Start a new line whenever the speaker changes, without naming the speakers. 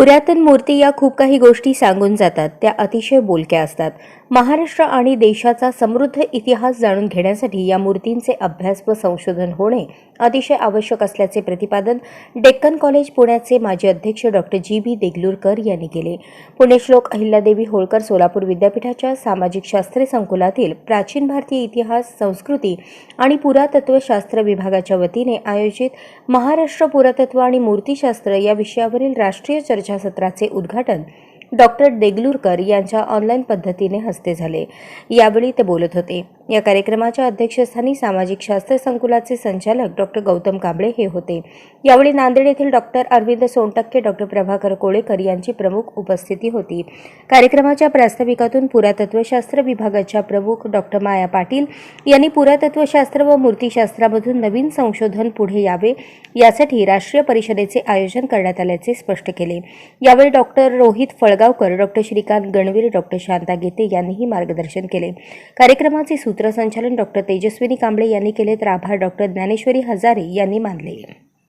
पुरातन मूर्ती या खूप काही गोष्टी सांगून जातात. त्या अतिशय बोलक्या असतात. महाराष्ट्र आणि देशाचा समृद्ध इतिहास जाणून घेण्यासाठी या मूर्तींचे अभ्यास व संशोधन होणे अतिशय आवश्यक असल्याचे प्रतिपादन डेक्कन कॉलेज पुण्याचे माजी अध्यक्ष डॉक्टर जी बी देगलूरकर यांनी केले. पुण्यश्लोक अहिल्यादेवी होळकर सोलापूर विद्यापीठाच्या सामाजिक शास्त्रे संकुलातील प्राचीन भारतीय इतिहास संस्कृती आणि पुरातत्वशास्त्र विभागाच्या वतीने आयोजित महाराष्ट्र पुरातत्व आणि मूर्तीशास्त्र या विषयावरील राष्ट्रीय चर्चा चर्चासत्राचे उद्घाटन डॉक्टर देगलूरकर यांच्या ऑनलाईन पद्धतीने हस्ते झाले. यावेळी ते बोलत होते. या कार्यक्रमाच्या अध्यक्षस्थानी सामाजिक शास्त्र संकुलाचे संचालक डॉक्टर गौतम कांबळे हे होते. यावेळी नांदेड येथील डॉक्टर अरविंद सोनटक्के डॉक्टर प्रभाकर कोळेकर यांची प्रमुख उपस्थिती होती. कार्यक्रमाच्या प्रास्ताविकातून पुरातत्वशास्त्र विभागाच्या प्रमुख डॉक्टर माया पाटील यांनी पुरातत्वशास्त्र व मूर्तिशास्त्रामधून नवीन संशोधन पुढे यावे यासाठी राष्ट्रीय परिषदेचे आयोजन करण्यात आल्याचे स्पष्ट केले. यावेळी doctor Rohit Phalgaonkar doctor Shrikant Ganvir doctor Shanta Gite यांनीही मार्गदर्शन केले. कार्यक्रमाचे सूत्र सूत्रसंचालन डॉक्टर तेजस्विनी कांबळे यांनी केले तर आभार डॉक्टर ज्ञानेश्वरी हजारे यांनी मानले.